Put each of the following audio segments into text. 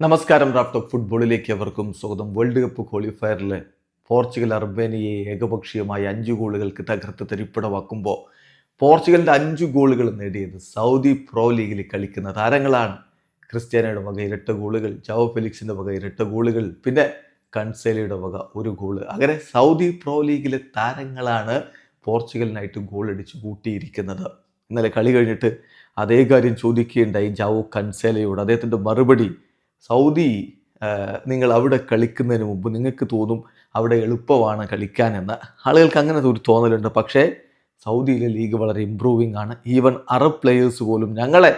നമസ്കാരം റാഫ്റ്റോക്ക് ഫുട്ബോളിലേക്ക് അവർക്കും സ്വാഗതം. വേൾഡ് കപ്പ് ക്വാളിഫയറിൽ പോർച്ചുഗൽ അർബേനിയെ ഏകപക്ഷീയമായി അഞ്ച് ഗോളുകൾക്ക് തകർത്ത് തരിപ്പടമാക്കുമ്പോൾ പോർച്ചുഗലിന്റെ അഞ്ച് ഗോളുകൾ നേടിയത് സൗദി പ്രോ ലീഗിൽ കളിക്കുന്ന താരങ്ങളാണ്. ക്രിസ്ത്യാനോയുടെ വക ഇരട്ട ഗോളുകൾ ജാവോ ഫെലിക്സിന്റെ വക ഇരട്ട ഗോളുകൾ പിന്നെ കൺസേലയുടെ വക ഒരു ഗോൾ. അങ്ങനെ സൗദി പ്രോ ലീഗിലെ താരങ്ങളാണ് പോർച്ചുഗലിനായിട്ട് ഗോളടിച്ച് കൂട്ടിയിരിക്കുന്നത്. ഇന്നലെ കളി കഴിഞ്ഞിട്ട് അതേ കാര്യം ചോദിക്കുകയുണ്ടായി ജാവോ കൺസേലയോട്. അദ്ദേഹത്തിന്റെ മറുപടി സൗദി നിങ്ങൾ അവിടെ കളിക്കുന്നതിന് മുമ്പ് നിങ്ങൾക്ക് തോന്നും അവിടെ എളുപ്പമാണ് കളിക്കാനെന്ന് ആളുകൾക്ക് അങ്ങനത്തെ ഒരു തോന്നലുണ്ട്. പക്ഷേ സൗദിയിലെ ലീഗ് വളരെ ഇമ്പ്രൂവിംഗ് ആണ്. ഈവൻ അറബ് പ്ലെയേഴ്സ് പോലും ഞങ്ങളെ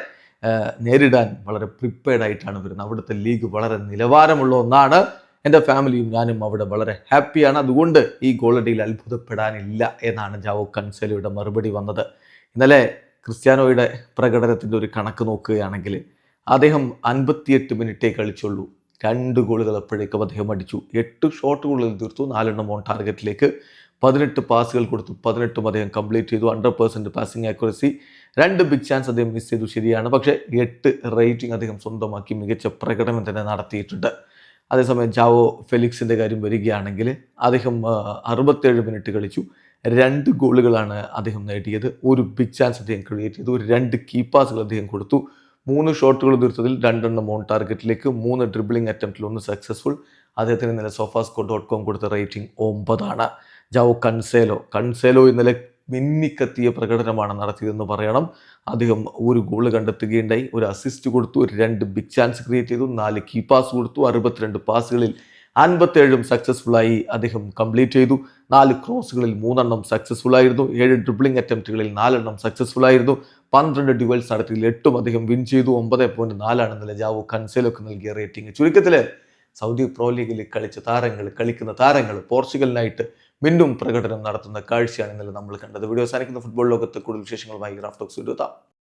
നേരിടാൻ വളരെ പ്രിപ്പയർഡ് ആയിട്ടാണ് വരുന്നത്. അവിടുത്തെ ലീഗ് വളരെ നിലവാരമുള്ള ഒന്നാണ്. എന്റെ ഫാമിലിയും ഞാനും അവിടെ വളരെ ഹാപ്പിയാണ്. അതുകൊണ്ട് ഈ ഗോളടിയിൽ അത്ഭുതപ്പെടാനില്ല എന്നാണ് ജാവോ കൻസേലയുടെ മറുപടി വന്നത്. ഇന്നലെ ക്രിസ്ത്യാനോയുടെ പ്രകടനത്തിന്റെ ഒരു കണക്ക് നോക്കുകയാണെങ്കിൽ അദ്ദേഹം അൻപത്തിയെട്ട് മിനിറ്റേ കളിച്ചുള്ളൂ. രണ്ട് ഗോളുകൾ അപ്പോഴേക്കും അദ്ദേഹം അടിച്ചു. എട്ട് ഷോട്ടുകളിൽ തീർത്തു. നാലെണ്ണം ഓൺ ടാർഗറ്റിലേക്ക് പതിനെട്ട് പാസുകൾ കൊടുത്തു. പതിനെട്ടും അദ്ദേഹം കംപ്ലീറ്റ് ചെയ്തു. ഹൺഡ്രഡ് പെർസെന്റ് പാസിംഗ് ആക്യുറസി രണ്ട് ബിഗ് ചാൻസ് അദ്ദേഹം മിസ് ചെയ്തു. ശരിയാണ്. പക്ഷേ എട്ട് റേറ്റിംഗ് അദ്ദേഹം സ്വന്തമാക്കി മികച്ച പ്രകടനം തന്നെ നടത്തിയിട്ടുണ്ട്. അതേസമയം ജാവോ ഫെലിക്സിന്റെ കാര്യം വരികയാണെങ്കിൽ അദ്ദേഹം അറുപത്തേഴ് മിനിറ്റ് കളിച്ചു. രണ്ട് ഗോളുകളാണ് അദ്ദേഹം നേടിയത്. ഒരു ബിഗ് ചാൻസ് അദ്ദേഹം ക്രിയേറ്റ് ചെയ്തു. രണ്ട് കീ പാസുകൾ അദ്ദേഹം കൊടുത്തു. മൂന്ന് ഷോട്ടുകൾ തീർത്തതിൽ രണ്ടെണ്ണം ഓൺ ടാർഗറ്റിലേക്ക് മൂന്ന് ഡ്രിബിളിംഗ് അറ്റംപ്റ്റിൽ ഒന്ന് സക്സസ്ഫുൾ അദ്ദേഹത്തിന് ഇന്നലെ സോഫാസ്കോ ഡോട്ട് കോം കൊടുത്ത റേറ്റിംഗ് ഒമ്പതാണ്. ജാവോ കൺസേലോ കൺസേലോ ഇന്നലെ മിന്നിക്കത്തിയ പ്രകടനമാണ് നടത്തിയതെന്ന് പറയണം. അദ്ദേഹം ഒരു ഗോൾ കണ്ടെത്തുകയുണ്ടായി. ഒരു അസിസ്റ്റ് കൊടുത്തു ഒരു രണ്ട് ബിഗ് ചാൻസ് ക്രിയേറ്റ് ചെയ്തു നാല് കീ പാസ് കൊടുത്തു അറുപത്തിരണ്ട് പാസുകളിൽ അൻപത്തേഴും സക്സസ്ഫുള്ളായി അദ്ദേഹം കംപ്ലീറ്റ് ചെയ്തു. നാല് ക്രോസുകളിൽ മൂന്നെണ്ണം സക്സസ്ഫുൾ ആയിരുന്നു ഏഴ് ഡ്രിബ്ലിംഗ് അറ്റംപ്റ്റുകളിൽ നാലെണ്ണം സക്സസ്ഫുൾ ആയിരുന്നു പന്ത്രണ്ട് ഡ്യുവൽസ് നടത്തിയിൽ എട്ടും അദ്ദേഹം വിൻ ചെയ്തു. ഒമ്പത് പോയിന്റ് നാലാണ് ഇന്നലെ ജാവോ കൺസേലൊക്കെ നൽകിയ റേറ്റിംഗ് ചുരുക്കത്തിൽ സൗദി പ്രോ ലീഗിൽ കളിച്ച താരങ്ങൾ കളിക്കുന്ന താരങ്ങൾ പോർച്ചുഗലിനായിട്ട് മിന്നും പ്രകടനം നടത്തുന്ന കാഴ്ചയാണ് ഇന്നലെ നമ്മൾ കണ്ടത്. വീഡിയോ അവസാനിക്കുന്ന. ഫുട്ബോൾ ലോകത്ത് കൂടുതൽ വിശേഷങ്ങളുമായി ഗ്രാഫ്റ്റോക്സ് എത്താം